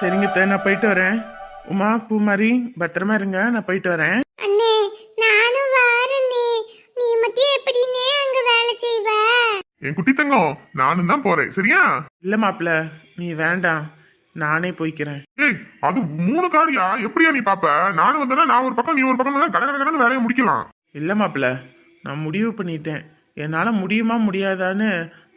சரிங்க அத்தை, நான் போயிட்டு வரேன். உமா பூமாரி பத்திரமா இருங்க நான் போயிட்டு வரேன். அண்ணே நானும் வாரண்ணே நீ மட்டும் எப்படினே அங்க வேலை செய்வ? என் குட்டி தங்கம் நானும் தான் போறேன் சரியா? இல்ல மாப்பிள்ள நீ வேண்டாம். நானே போய்க்கிறேன். ஏய் அது மூணு காடியா? எப்படியா நீ பாப்ப? நானும் வந்தேன்னா நான் ஒரு பக்கம் நீ ஒரு பக்கம் தான் கடை கடை கடை வேலையை முடிக்கலாம். இல்ல மாப்பிள்ள நான் முடிவு பண்ணிட்டேன். என்னால் முடியுமா முடியாதான்னு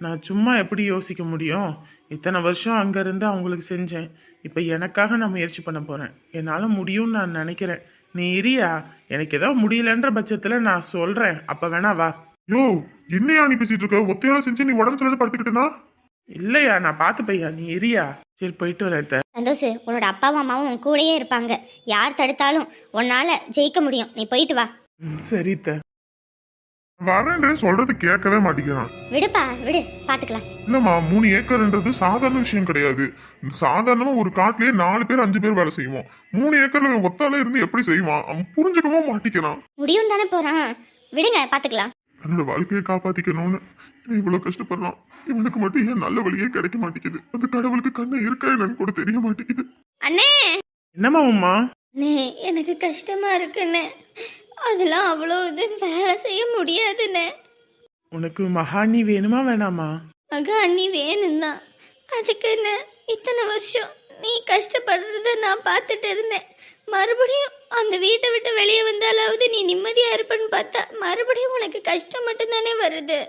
நான் சும்மா எப்படி யோசிக்க முடியும்? இத்தனை வருஷம் அங்கேருந்து அவங்களுக்கு செஞ்சேன். இப்போ எனக்காக நான் முயற்சி பண்ண போகிறேன் என்னால் முடியும்னு நான் நினைக்கிறேன். நீ இரியா எனக்கு ஏதோ முடியலன்ற பட்சத்தில் நான் சொல்கிறேன் அப்போ வேணா வா. யோ என்னையா நீ பேசிட்டு இருக்க? ஒத்தையால செஞ்சு நீ உடம்பு சொல்லி படுத்துக்கிட்டேனா? இல்லையா நான் பார்த்து பையா நீ இரியா. சரி போயிட்டு வரேன். சந்தோஷ் உன்னோட அப்பாவும் அம்மாவும் உன் கூடயே இருப்பாங்க. யார் தடுத்தாலும் உன்னால ஜெயிக்க முடியும். நீ போயிட்டு வா. ம் சரி அத்தை. வரேன் சொல்றது கேட்கவே மாட்டேங்கிறான். விடுப்பா விடு பாத்துக்கலாம். இல்லம்மா மூணு ஏக்கர்ன்றது சாதாரண விஷயம் கிடையாது. சாதாரணமா ஒரு காட்டுலயே நாலு பேர் அஞ்சு பேர் வேலை செய்வோம். மூணு ஏக்கர்ல ஒத்தால இருந்து எப்படி செய்வான்? அவன் புரிஞ்சுக்கவும் மாட்டிக்கிறான் முடியும் தானே போறான். விடுங்க பாத்துக்கலாம். தன்னோட வாழ்க்கையை காப்பாத்திக்கணும்னு இவன் இவ்வளவு கஷ்டப்படுறான். இவனுக்கு மட்டும் ஏன் நல்ல வழியே கிடைக்க மாட்டேங்குது? அந்த கடவுளுக்கு கண்ணை இருக்கா என்னன்னு கூட தெரிய மாட்டேங்குது. அண்ணே! என்னம்மா உமா அண்ணே எனக்கு கஷ்டமா இருக்குண்ணே. அதெல்லாம் அவ்வளோ இது வேலை செய்ய முடியாதுண்ணே உனக்கு மகாணி வேணுமா வேணாமா? மகா அண்ணி வேணும் தான் அதுக்கு என்ன இத்தனை வருஷம் நீ கஷ்டப்படுறத நான் பார்த்துட்டு இருந்தேன். மறுபடியும் அந்த வீட்டை விட்டு வெளியே வந்தாலாவது நீ நிம்மதியா இருப்பேன்னு பார்த்தா மறுபடியும் உனக்கு கஷ்டம் மட்டும்தானே வருது.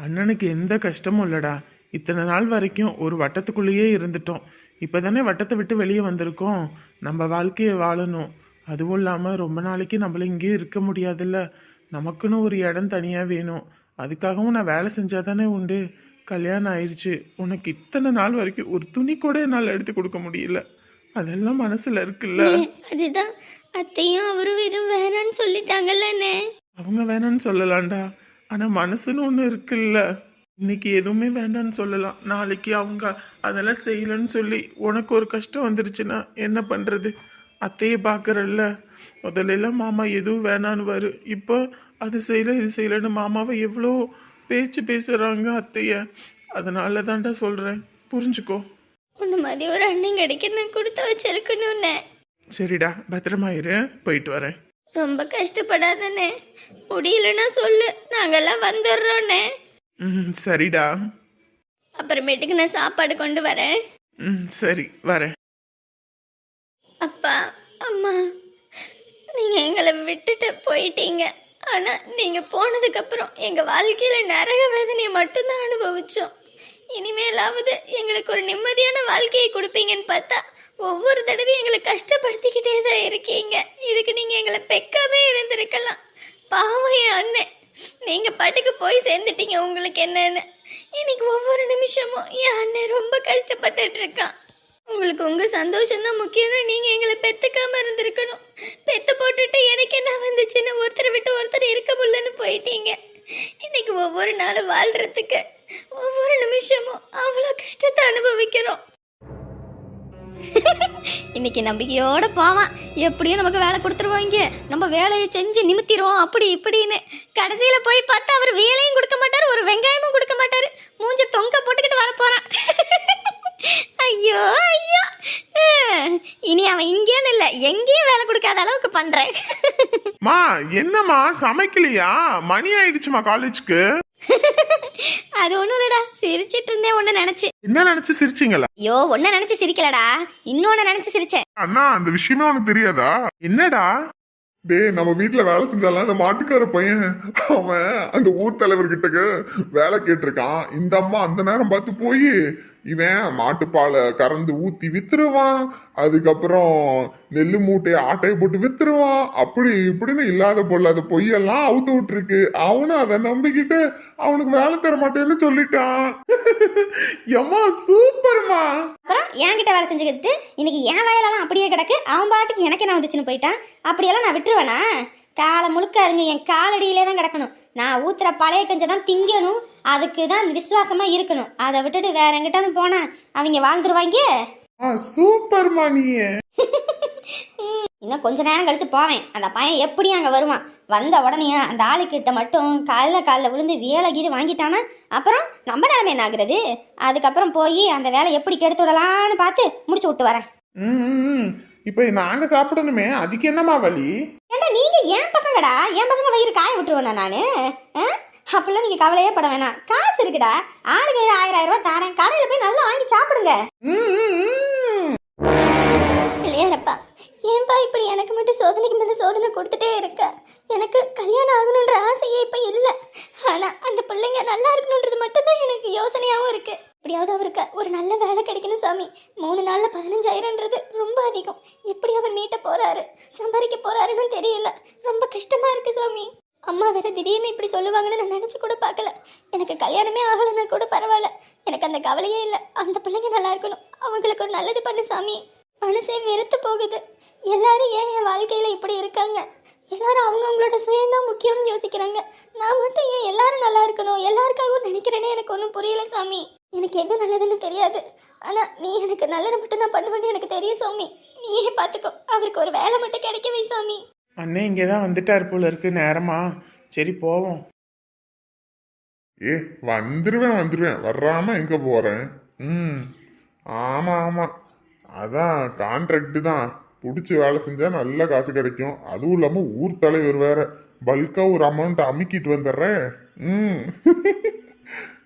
அண்ணனுக்கு எந்த கஷ்டமும் இல்லடா. இத்தனை நாள் வரைக்கும் ஒரு வட்டத்துக்குள்ளேயே இருந்துட்டோம். இப்போ தானே வட்டத்தை விட்டு வெளியே வந்திருக்கோம். நம்ம வாழ்க்கையை வாழணும். அதுவும் இல்லாமல் ரொம்ப நாளைக்கு நம்மள இங்கேயே இருக்க முடியாதுல்ல. நமக்குன்னு ஒரு இடம் தனியாக வேணும். அதுக்காகவும் நான் வேலை செஞ்சால் தானே உண்டு. கல்யாணம் ஆயிடுச்சு உனக்கு இத்தனை நாள் வரைக்கும் ஒரு துணி கூட என்னால் எடுத்து கொடுக்க முடியல. அதெல்லாம் மனசில் இருக்குல்ல? அதுதான். அத்தையும் அவரும் எதுவும் வேணான்னு சொல்லிட்டாங்கல்லண்ணே அவங்க வேணான்னு சொல்லலாம்டா. ஆனால் மனசுன்னு ஒன்று இருக்குல்ல? இன்னைக்கு எதுவுமே வேண்டான்னு சொல்லலாம். நாளைக்கு அவங்க அதெல்லாம் செய்யலன்னு சொல்லி உனக்கு ஒரு கஷ்டம் வந்துருச்சுன்னா என்ன பண்ணுறது அத்தையை பார்க்குறல்ல. முதல்ல எல்லாம் மாமா எதுவும் வேணான்னு வரும் இப்போ அது செய்யல இது செய்யலன்னு மாமாவை எவ்வளோ பேச்சு பேசுகிறாங்க அத்தைய. அதனால தான்டா சொல்கிறேன் புரிஞ்சுக்கோ. உன்ன மாதிரி ஒரு அண்ணன் கிடைக்க நான் கொடுத்து வச்சிருக்கணும்னே. சரிடா பத்திரமா இரு. போயிட்டு வரேன். ரொம்ப கஷ்டப்படாதண்ணே. முடியலன்னா சொல்லு. நாங்கெல்லாம் வந்துடுறோண்ணே. ம் சரிடா. அப்புறமேட்டுக்கு நான் சாப்பாடு கொண்டு வரேன். ம் சரி வரேன். அப்பா அம்மா நீங்கள் எங்களை விட்டுட்டு போயிட்டீங்க. ஆனால் நீங்கள் போனதுக்கப்புறம் எங்கள் வாழ்க்கையில் நரக வேதனையை மட்டும்தான் அனுபவித்தோம் இனிமேலாவது எங்களுக்கு ஒரு நிம்மதியான வாழ்க்கையை கொடுப்பீங்கன்னு பார்த்தா ஒவ்வொரு தடவையும் எங்களை கஷ்டப்படுத்திக்கிட்டே தான் இருக்கீங்க. இதுக்கு நீங்கள் எங்களை பெக்காமே இருந்திருக்கலாம். பாவம் என் அண்ணன் நீங்கள் பாட்டுக்கு போய் சேர்ந்துட்டீங்க உங்களுக்கு என்னன்னு. இன்னைக்கு ஒவ்வொரு நிமிஷமும் என் அண்ணன் ரொம்ப கஷ்டப்பட்டுட்டு இருக்கான். உங்களுக்கு உங்க சந்தோஷம் தான் முக்கியம்னு நீங்க எங்களை பெத்துக்காம இருந்திருக்கணும். பெத்து போட்டுட்டு எனக்கு என்ன வந்துச்சுன்னு ஒருத்தரை விட்டு ஒருத்தர் இருக்க முடியலன்னு போயிட்டீங்க. இன்னைக்கு ஒவ்வொரு நாளும் வாழ்றதுக்கு ஒவ்வொரு நிமிஷமும் அவ்வளோ கஷ்டத்தை அனுபவிக்கிறோம். இன்னைக்கு நம்பிக்கையோட போவான். எப்படியும் நமக்கு வேலை கொடுத்துருவாங்க நம்ம வேலையை செஞ்சு நிமித்திடுவோம் அப்படி இப்படின்னு. கடைசியில போய் பார்த்தா அவர் வேலையும் கொடுக்க மாட்டாரு ஒரு வெங்காயமும் கொடுக்க மாட்டாரு. மூஞ்ச தொங்க போட்டுக்கிட்டு வர போறான் ஐயோ ஐயோ. இனி அவன் இங்கேன்னு இல்லை எங்கேயும் வேலை கொடுக்காத அளவுக்கு பண்றேன். மா என்னம்மா சமைக்கலையா? மணி ஆயிடுச்சுமா காலேஜ்க்கு? அது ஒண்ணும் இல்லடா சிரிச்சிட்டு இருந்தேன் ஒன்னு நினைச்சு. என்ன நினைச்சு சிரிச்சிங்களா? ஐயோ ஒன்ன நினைச்சு சிரிக்கலடா. இன்னொன்னு நினைச்சு சிரிச்சேன். அண்ணா அந்த விஷயமே உனக்கு தெரியாதா? என்னடா? டேய் நம்ம வீட்டில் வேலை செஞ்சாலாம் அந்த மாட்டுக்கார பையன் அவன் அந்த ஊர் தலைவர்கிட்ட வேலை கேட்டிருக்கான். இந்த அம்மா அந்த நேரம் பார்த்து போய் இவன் மாட்டுப்பாலை கறந்து ஊத்தி வித்துருவான். அதுக்கப்புறம் நெல்லு மூட்டையை ஆட்டையை போட்டு வித்துருவான். அப்படி இப்படின்னு இல்லாத பொல்லாத பொய்யெல்லாம் அவுத்து விட்டுருக்கு. அவனும் அதை நம்பிக்கிட்டு அவனுக்கு வேலை தர மாட்டேன்னு சொல்லிட்டான். எம்மா சூப்பர்மா. அப்புறம் என்கிட்ட வேலை செஞ்சுக்கிட்டு இன்னைக்கு என் வயலெல்லாம் அப்படியே கிடக்கு. அவன் பாட்டுக்கு எனக்கு என்ன வந்துச்சுன்னு போயிட்டான். அப்படியெல்லாம் நான் விட்டுருவேனா காலை முழுக்க அதுங்க என் காலடியிலே தான் கிடக்கணும். நான் ஊத்துற பழைய கஞ்சை தான் திங்கணும். அதுக்கு தான் விசுவாசமா இருக்கணும். அதை விட்டுட்டு வேற எங்கிட்ட போனா அவங்க வாழ்ந்துருவாங்க? ஆ சூப்பர்மா நீ இன்னும் கொஞ்ச நேரம் கழிச்சு போவேன். அந்த பையன் எப்படி அங்கே வருவான். வந்த உடனே அந்த ஆளுக்கிட்ட மட்டும் காலில் காலில் விழுந்து வேலை கீது வாங்கிட்டானா? அப்புறம் நம்ம நிலைமை என்ன ஆகுறது? அதுக்கப்புறம் போய் அந்த வேலை எப்படி கெடுத்து விடலான்னு பார்த்து முடிச்சு விட்டு வரேன். இப்போ நாங்க சாப்பிடணுமே. அதுக்கு என்னம்மா வழி ஏண்டா நீங்க ஏன் பசங்கடா? என் பசங்க வயிறு காய விட்டுருவேண்ணா நானு? ஆ? அப்படிலாம் நீங்க கவலையே பட வேணாம். காசு இருக்குடா. ஆளுக்கு ஆயிரம் ஆயிரம் ரூபாய் தரேன். கடையில போய் நல்லா வாங்கி சாப்பிடுங்க. இல்லையாரப்பா ஏன்பா இப்படி எனக்கு மட்டும் சோதனைக்கு மேல சோதனை கொடுத்துட்டே இருக்க? எனக்கு கல்யாணம் ஆகணுன்ற ஆசையே இப்ப இல்ல. ஆனா அந்த பிள்ளைங்க நல்லா இருக்கணுன்றது மட்டும்தான் எனக்கு யோசனையாவும் இருக்கு. எப்படியாவது அவருக்கு ஒரு நல்ல வேலை கிடைக்கணும் சாமி. மூணு நாளில் பதினஞ்சாயிரம்ன்றது ரொம்ப அதிகம். எப்படி அவர் மீட்ட போறாரு? சம்பாதிக்க போறாருன்னு தெரியல. ரொம்ப கஷ்டமா இருக்கு சாமி. அம்மா வேற திடீர்னு இப்படி சொல்லுவாங்கன்னு நான் நினைச்சு கூட பார்க்கல. எனக்கு கல்யாணமே ஆகலைன்னா கூட பரவாயில்ல. எனக்கு அந்த கவலையே இல்லை. அந்த பிள்ளைங்க நல்லா இருக்கணும். அவங்களுக்கு ஒரு நல்லது பண்ணு சாமி. மனசே வெறுத்து போகுது. எல்லாரும் ஏன் என் வாழ்க்கையில இப்படி இருக்காங்க? எல்லாரும் அவங்கவுங்களோட சுயம்தான் முக்கியம்னு யோசிக்கிறாங்க. நான் மட்டும் ஏன் எல்லாரும் நல்லா இருக்கணும்? எல்லாருக்காகவும் நினைக்கிறேனே எனக்கு ஒன்றும் புரியல சாமி. எனக்கு எது நல்லதுன்னு தெரியாது. ஆனா நீ எனக்கு நல்லது மட்டும் தான் பண்ணுவேன்னு எனக்கு தெரியும் சாமி. நீயே பார்த்துக்கோ அவருக்கு ஒரு வேலை மட்டும் கிடைக்கவே சாமி. அண்ணே இங்கே தான் வந்துட்டார் போல இருக்கு. நேரமா? சரி போவோம். ஏ வந்துருவேன் வந்துருவேன். வர்றாம எங்க போறேன்? ம். ஆமா ஆமா. அதான் கான்ட்ராக்ட் தான். பிடிச்சி வேலை செஞ்சா நல்ல காசு கிடைக்கும். அதுவும் இல்லாம ஊர் தலைவர் வேற. பல்கா ஒரு அமௌண்ட் அமுக்கிட்டு வந்துடுறேன். ம்.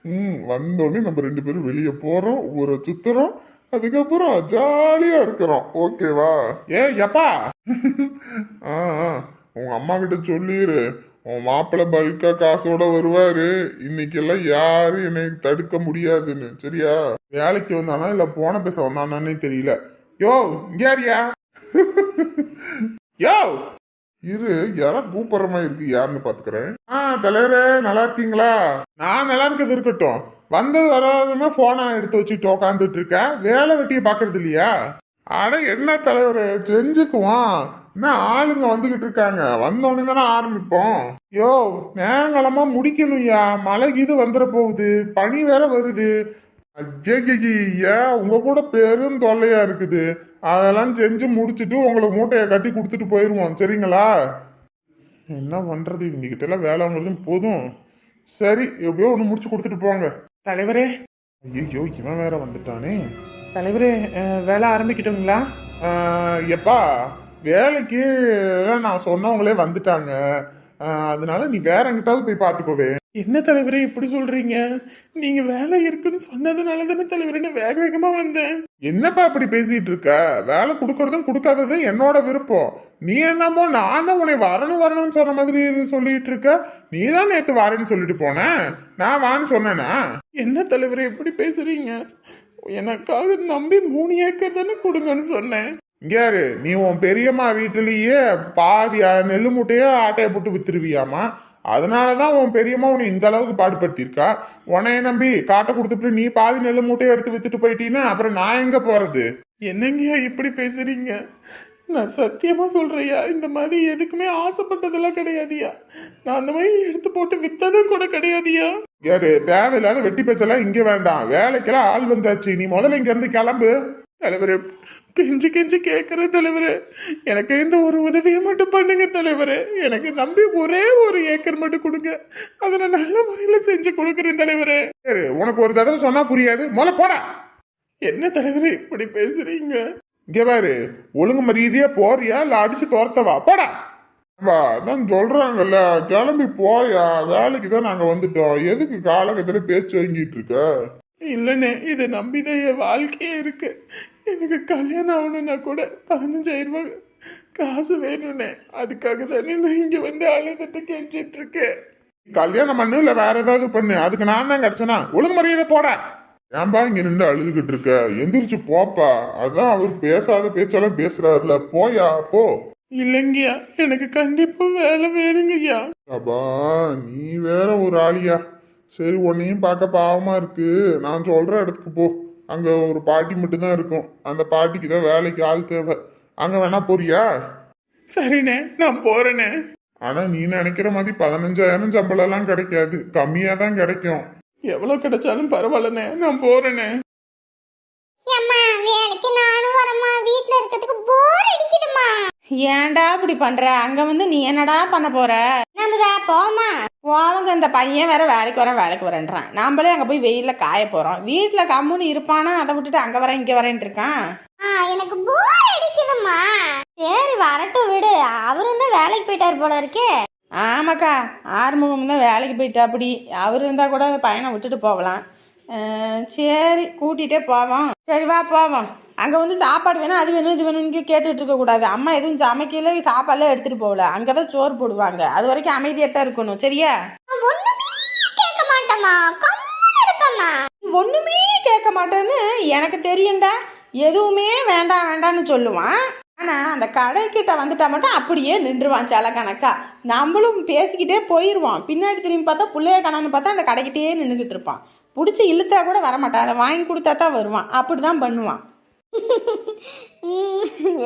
ம் வந்தோடனே நம்ம ரெண்டு பேரும் வெளியே போகிறோம் ஊரை சுத்துறோம் அதுக்கப்புறம் ஜாலியாக இருக்கிறோம். ஓகேவா? ஏ எப்பா? ஆ ஆ, அம்மா கிட்ட சொல்லிடு உன் மாப்பிள்ளை பல்கா காசோட வருவாரு. இன்னைக்கெல்லாம் யாரும் என்னை தடுக்க முடியாதுன்னு. சரியா? வேலைக்கு வந்தானா இல்லை போன பேச வந்தானானே தெரியல. யோ இங்கேயா யோ! இரு யாரா கூப்பிடுற மாதிரி இருக்கு? யாருன்னு பாத்துக்கிறேன். தலைவரே நல்லா இருக்கீங்களா? நான் நல்லா இருக்கிறது இருக்கட்டும். வந்தது வராதுமே போனை எடுத்து வச்சுட்டு உட்காந்துட்டு இருக்கேன். வேலை வெட்டியை பார்க்கறது இல்லையா? அட என்ன தலைவர் செஞ்சுக்குவான். என்ன ஆளுங்க வந்துகிட்டு இருக்காங்க. வந்தோடனே தானே ஆரம்பிப்போம். யோ நேரங்களமா முடிக்கணும்யா. மழை இது வந்துட போகுது. பனி வேற வருது. அஜய்ஜி ஏன் உங்க கூட பெரும் தொல்லையா இருக்குது? அதெல்லாம் செஞ்சு முடிச்சுட்டு உங்களுக்கு மூட்டையை கட்டி கொடுத்துட்டு போயிடுவோம் சரிங்களா? என்ன பண்றது? இவங்க கிட்ட எல்லாம் வேலை வாங்குறதும் போதும். சரி எப்படியோ ஒன்று முடிச்சு கொடுத்துட்டு போங்க தலைவரே. ஐயோ இவன் வேற வந்துட்டானே. தலைவரே வேலை ஆரம்பிக்கிட்டோங்களா? எப்பா வேலைக்கு நான் சொன்னவங்களே வந்துட்டாங்க. அதனால நீ வேற எங்கிட்டாவது போய் பார்த்துக்கோவே. என்ன தலைவரே இப்படி சொல்றீங்க? நீங்க வேலை இருக்குன்னு சொன்னதுனால தானே தலைவரே நான் வேக வேகமா வந்தேன். என்னப்பா இப்படி பேசிட்டு இருக்க? வேலை கொடுக்கறதும் கொடுக்காததும் என்னோட விருப்பம். நீ என்னமோ நான் தான் உன்னை வரணும் வரணும்னு சொன்ன மாதிரி சொல்லிட்டு இருக்க. நீ தான் நேத்து வரேன்னு சொல்லிட்டு போன. நான் வான்னு சொன்னேனா? என்ன தலைவரே இப்படி பேசுறீங்க? எனக்காக நம்பி மூணு ஏக்கர் தானே கொடுங்கன்னு சொன்னேன். இங்க நீ உன் பெரியம்மா வீட்டுலயே பாதி நெல்லு மூட்டையே ஆட்டையை போட்டு வித்துருவியாமா அதனாலதான் உன் பெரியம்மா உன்னை இந்த அளவுக்கு பாடுபடுத்தியிருக்கா. உன்னைய நம்பி காட்டை கொடுத்துட்டு நீ பாதி நெல்லு மூட்டையை எடுத்து வித்துட்டு போயிட்டீன்னா அப்புறம் நான் எங்க போறது? என்னங்கய்யா இப்படி பேசுறீங்க? நான் சத்தியமா சொல்றையா இந்த மாதிரி எதுக்குமே ஆசைப்பட்டதெல்லாம் கிடையாதுயா நான் அந்த மாதிரி எடுத்து போட்டு வித்ததும் கூட கிடையாதுயா யாரு தேவையில்லாத வெட்டி பேச்செல்லாம் இங்க வேண்டாம். வேலைக்கெல்லாம் ஆள் வந்தாச்சு. நீ முதல்ல இங்க இருந்து கிளம்பு. தலைவர் கெஞ்சி கெஞ்சி கேட்குற தலைவர். எனக்கு இந்த ஒரு உதவியை மட்டும் பண்ணுங்க தலைவர். எனக்கு நம்பி ஒரே ஒரு ஏக்கர் மட்டும் கொடுங்க. அதை நான் நல்ல முறையில் செஞ்சு கொடுக்குறேன் தலைவர். சரி உனக்கு ஒரு தடவை சொன்னால் புரியாது. முதல்ல போடா. என்ன தலைவர் இப்படி பேசுறீங்க? இங்கே பாரு ஒழுங்கு மரியாதையாக போறியா? இல்லை அடிச்சு துரத்தவா? போடா. வா அதான் சொல்றாங்கல்ல கிளம்பி போயா? வேலைக்கு தான் நாங்கள் வந்துட்டோம். எதுக்கு காலகட்டத்தில் பேச்சு வாங்கிட்டு இருக்க? இல்லைண்ணே இதை நம்பிதான் என் வாழ்க்கையே இருக்கு. எனக்கு கல்யாணம் ஆகணும்னா கூட பதினஞ்சாயிரம் ரூபாய் காசு வேணும்ண்ணே அதுக்காக தானே நான் இங்கே வந்து அழுதத்தை கெஞ்சிட்டு இருக்கேன். கல்யாணம் பண்ணு இல்ல வேற ஏதாவது பண்ணு. அதுக்கு நான் தான் கிடைச்சனா? ஒழுங்கு மரியாதை போடா. ஏன்பா இங்க நின்று அழுதுகிட்டு இருக்க? எந்திரிச்சு போப்பா. அதான் அவர் பேசாத பேச்செல்லாம் பேசுறாருல. போயா போ. இல்லைங்கய்யா எனக்கு கண்டிப்பா வேலை வேணுங்கய்யா. அப்பா நீ வேற ஒரு ஆளியா? சரி உன்னையும் பார்க்க பாவமா இருக்கு. நான் சொல்ற இடத்துக்கு போ. அங்க ஒரு பாட்டி மட்டும்தான் இருக்கும். அந்த பாட்டிக்கு தான் வேலைக்கு ஆள் தேவை. அங்க வேணா போறியா? சரிண்ணே நான் போறேனே ஆனா நீ நினைக்கிற மாதிரி பதினஞ்சாயிரம் சம்பளம் எல்லாம் கிடைக்காது. கம்மியா தான் கிடைக்கும். எவ்வளோ கிடைச்சாலும் பரவாயில்லண்ணே நான் போறேனே அம்மா வேலைக்கு நானும் வரமா வீட்ல இருக்கிறதுக்கு போர் அடிக்குதுமா ஏன்டா இப்படி பண்ற? அங்க வந்து நீ என்னடா பண்ண போற? நம்மதா போமா அவங்க இந்த பையன் வேற வேலைக்கு வரேன் வேலைக்கு வரேன்றான். நாமளே அங்க போய் வெயில்ல காய போறோம். வீட்டுல கம்முன்னு இருப்பானா? அதை விட்டுட்டு அங்க வரேன் இங்க வரேன்ட்டு இருக்கான்? எனக்கு போர் அடிக்குதும்மா. சரி வரட்டும் விடு. அவரும் தான் வேலைக்கு போயிட்டார் போல இருக்கே. ஆமாக்கா ஆறுமுகம் தான் வேலைக்கு போயிட்டா அப்படி. அவர் இருந்தா கூட பையனை விட்டுட்டு போகலாம். சரி கூட்டிகிட்டே போவோம். சரி வா போவோம். அங்கே வந்து சாப்பாடு வேணும் அது வேணும் இது வேணும்னு கேட்டுட்டு இருக்க கூடாது. அம்மா எதுவும் சமைக்கல சாப்பாடுலாம் எடுத்துகிட்டு போகல. அங்கே தான் சோறு போடுவாங்க. அது வரைக்கும் அமைதியாக தான் இருக்கணும். சரியா? ஒன்றுமே கேட்க மாட்டேன்னு எனக்கு தெரியும்டா. எதுவுமே வேண்டாம் வேண்டாம்னு சொல்லுவான். ஆனால் அந்த கடைக்கிட்ட வந்துட்டா மட்டும் அப்படியே நின்றுவான் சில கணக்கா நம்மளும் பேசிக்கிட்டே போயிடுவான் பின்னாடி திரும்பி பார்த்தா பிள்ளைய கணன்னு பார்த்தா அந்த கடைக்கிட்டே நின்றுக்கிட்டு இருப்பான். பிடிச்சி இழுத்தா கூட வரமாட்டான். அதை வாங்கி கொடுத்தா தான் வருவான். அப்படி தான் பண்ணுவான்.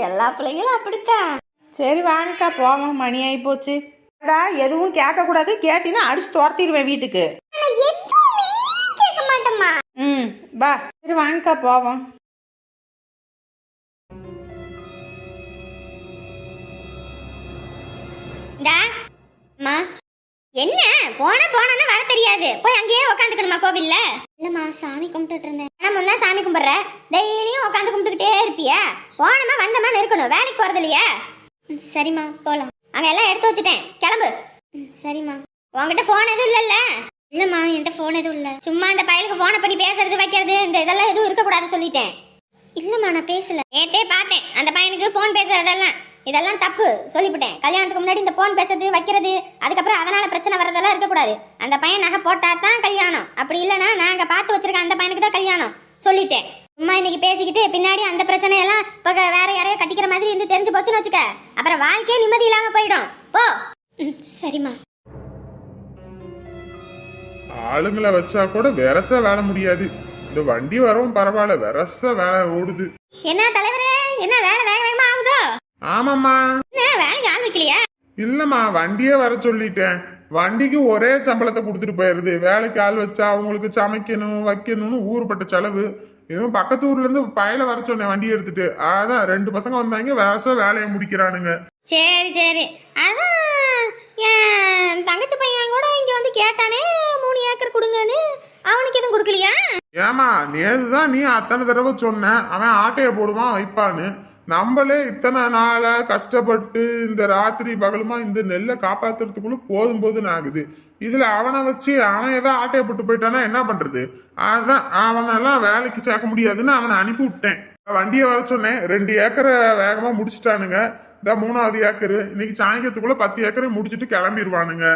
எல்லா பிள்ளைங்களும் அப்படித்தான். சரி வாங்கக்கா போவோம். மணி ஆகி போச்சு. எதுவும் கேட்கக்கூடாது. கேட்டினா அடிச்சு துரத்திடுவேன் வீட்டுக்கு. கேட்க ம் வா. சரி வாங்கக்கா போவோம். டா என்ன? போன போனன்னு வர தெரியாது. போய் அங்கேயே உட்காந்துக்கணுமா கோவில்ல? இல்லம்மா சாமி கும்பிட்டுட்டு இருந்தேன். நம்ம தான் சாமி கும்பிடுற? டெய்லியும் உட்காந்து கும்பிட்டுக்கிட்டே இருப்பியா? போனமா வந்தமா இருக்கணும் வேலைக்கு போறது இல்லையா? சரிம்மா போலாம். அங்க எல்லாம் எடுத்து வச்சுட்டேன். கிளம்பு. சரிம்மா. உன்கிட்ட போன் எதுவும் இல்லல்ல? இல்லம்மா என்கிட்ட போன் எதுவும் இல்ல. சும்மா இந்த பயலுக்கு போனை பண்ணி பேசுறது வைக்கிறது இந்த இதெல்லாம் எதுவும் இருக்கக்கூடாது சொல்லிட்டேன். இல்லம்மா நான் பேசல. நேத்தே பார்த்தேன். அந்த பையனுக்கு போன் பேசுறதெல்லாம். இதெல்லாம் தப்பு. சொல்லிவிட்டேன் கல்யாணத்துக்கு முன்னாடி இந்த போன் பேசுறது வைக்கிறது அதுக்கப்புறம் அதனால பிரச்சனை வர்றதெல்லாம் இருக்கக்கூடாது. அந்த பையன் நகை போட்டா தான் கல்யாணம். அப்படி இல்லைன்னா நாங்க பார்த்து வச்சிருக்க அந்த பையனுக்கு தான் கல்யாணம். சொல்லிட்டேன். சும்மா இன்னைக்கு பேசிக்கிட்டு பின்னாடி அந்த பிரச்சனையெல்லாம் இப்போ வேற யாரையோ கட்டிக்கிற மாதிரி இருந்து தெரிஞ்சு போச்சுன்னு வச்சுக்க. அப்புறம் வாழ்க்கையே நிம்மதி இல்லாம போயிடும். போ. சரிம்மா. ஆளுங்களை வச்சா கூட வெரச வேலை முடியாது. இந்த வண்டி வரவும் பரவாயில்ல வெரச வேலை ஓடுது. என்ன தலைவரே? என்ன வேலை வேக வேகமா ஆமாம்மா. வேலைக்கு ஆள் வைக்கலையா? இல்லம்மா வண்டியே வர சொல்லிட்டேன். வண்டிக்கு ஒரே சம்பளத்தை கொடுத்துட்டு போயிருது. வேலைக்கு ஆள் வச்சா அவங்களுக்கு சமைக்கணும் வைக்கணும்னு ஊருப்பட்ட செலவு. இதுவும் பக்கத்து ஊர்ல இருந்து பயல வர சொன்னேன் வண்டி எடுத்துட்டு. அதான் ரெண்டு பசங்க வந்தாங்க வேச வேலையை முடிக்கிறானுங்க. சரி சரி. அதான் என் தங்கச்சி பையன் கூட இங்க வந்து கேட்டானே மூணு ஏக்கர் கொடுங்கன்னு. அவனுக்கு எதுவும் கொடுக்கலையா? ஏமா நேது தான் நீ அத்தனை தடவை சொன்ன அவன் ஆட்டையை போடுவான் வைப்பான்னு. நம்மளே இத்தனை நாளா கஷ்டப்பட்டு இந்த ராத்திரி பகலுமா இந்த நெல்லை காப்பாத்துறதுக்குள்ள போதும் போதுன்னு ஆகுது. இதுல அவனை வச்சு அவன் ஏதோ ஆட்டையை போட்டு போயிட்டானா என்ன பண்றது? அதான் அவனெல்லாம் வேலைக்கு சேர்க்க முடியாதுன்னு அவனை அனுப்பி விட்டேன் வண்டியை வர சொன்னேன் ரெண்டு ஏக்கரை வேகமா முடிச்சிட்டானுங்க. இந்த மூணாவது ஏக்கரு. இன்னைக்கு சாயங்காலத்துக்குள்ள பத்து ஏக்கரை முடிச்சிட்டு கிளம்பிடுவானுங்க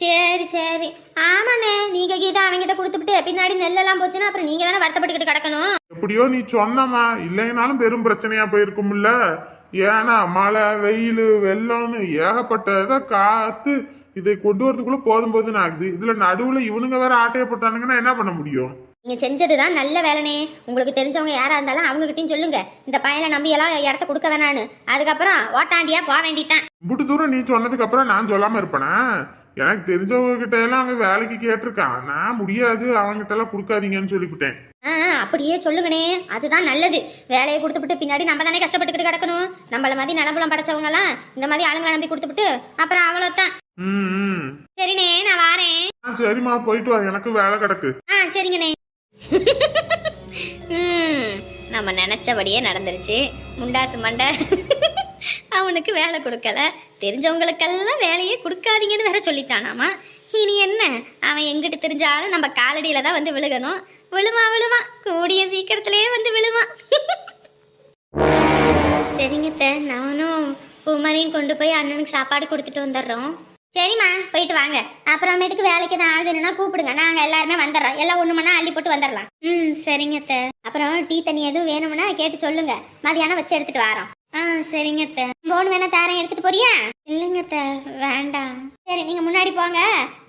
சரி சரி. ஆமாண்ணே நீங்க கீதா அவங்கிட்ட கொடுத்துட்டு பின்னாடி நெல்லெல்லாம் போச்சுன்னா அப்புறம் நீங்க தானே வருத்தப்பட்டுக்கிட்டு கிடக்கணும்? எப்படியோ நீ சொன்னமா இல்லைனாலும் பெரும் பிரச்சனையா போயிருக்கும்ல. ஏன்னா மழை வெயில் வெள்ளம்னு ஏகப்பட்டதை காத்து இதை கொண்டு வரதுக்குள்ள போதும் போதுன்னு ஆகுது. இதுல நடுவுல இவனுங்க வேற ஆட்டைய போட்டானுங்கன்னா என்ன பண்ண முடியும்? நீங்க செஞ்சதுதான் நல்ல வேலைனே. உங்களுக்கு தெரிஞ்சவங்க யாரா இருந்தாலும் அவங்க கிட்டயும் சொல்லுங்க. இந்த பையனை நம்பி எல்லாம் இடத்த கொடுக்க வேணான்னு. அதுக்கப்புறம் ஓட்டாண்டியா போக வேண்டியதான் இம்புட்டு தூரம் நீ சொன்னதுக்கு அப்புறம் நான் சொல்லாம இருப்பேனா? எனக்கு தெரிஞ்சவங்க கிட்ட எல்லாம் அவன் வேலைக்கு கேட்டிருக்கான் நான் முடியாது. அவன்கிட்ட எல்லாம் கொடுக்காதீங்கன்னு சொல்லிவிட்டேன். ஆ அப்படியே சொல்லுங்கண்ணே அதுதான் நல்லது. வேலையை கொடுத்துட்டு பின்னாடி நம்ம தானே கஷ்டப்பட்டுக்கிட்டு கிடக்கணும். நம்மள மாதிரி நலம்புலம் படைச்சவங்க எல்லாம் இந்த மாதிரி ஆளுங்களை நம்பி கொடுத்துட்டு அப்புறம் அவ்வளோதான் ம். சரிண்ணே நான் வாரேன். ஆ, சரிம்மா போயிட்டு வா. எனக்கு வேலை கிடக்கு. ஆ சரிங்கண்ணே. நம்ம நினைச்சபடியே நடந்துருச்சு. முண்டாசு மண்டை. அவனுக்கு வேலை கொடுக்கல. தெரிஞ்சவங்களுக்கெல்லாம் வேலையே கொடுக்காதீங்கன்னு வேற சொல்லிட்டானாமா. இனி என்ன? அவன் எங்கிட்டு தெரிஞ்சாலும் நம்ம காலடியில தான் வந்து விழுகணும். விழுவான் விழுவான். கூடிய சீக்கிரத்திலேயே வந்து விழுவான். சரிங்க நானும் பூமாரியும் கொண்டு போய் அண்ணனுக்கு சாப்பாடு கொடுத்துட்டு வந்துடுறோம். சரிம்மா போயிட்டு வாங்க. அப்புறமேட்டுக்கு வேலைக்கு தான் ஆகுதுன்னா கூப்பிடுங்க. நாங்கள் எல்லாருமே வந்துடுறோம். எல்லாம் ஒன்று மணி அள்ளி போட்டு வந்துடலாம். ம் சரிங்க அத்தை. அப்புறம் டீ தண்ணி எதுவும் வேணும்னா கேட்டு சொல்லுங்க. மதியானம் வச்சு எடுத்துட்டு வரோம். ஆ சரிங்க அத்தை. போன் வேணா தாரம் எடுத்துட்டு போறியா? இல்லைங்க அத்தை. வேண்டாம். சரி நீங்கள் முன்னாடி போங்க.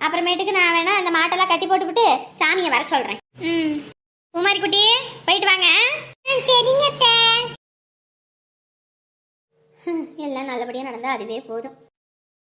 அப்புறமேட்டுக்கு நான் வேணா அந்த மாட்டெல்லாம் கட்டி போட்டுவிட்டு சாமியை வர சொல்கிறேன் ம். குமாரி குட்டி போயிட்டு வாங்க. சரிங்க அத்தை. எல்லாம் நல்லபடியாக நடந்தால் அதுவே போதும்.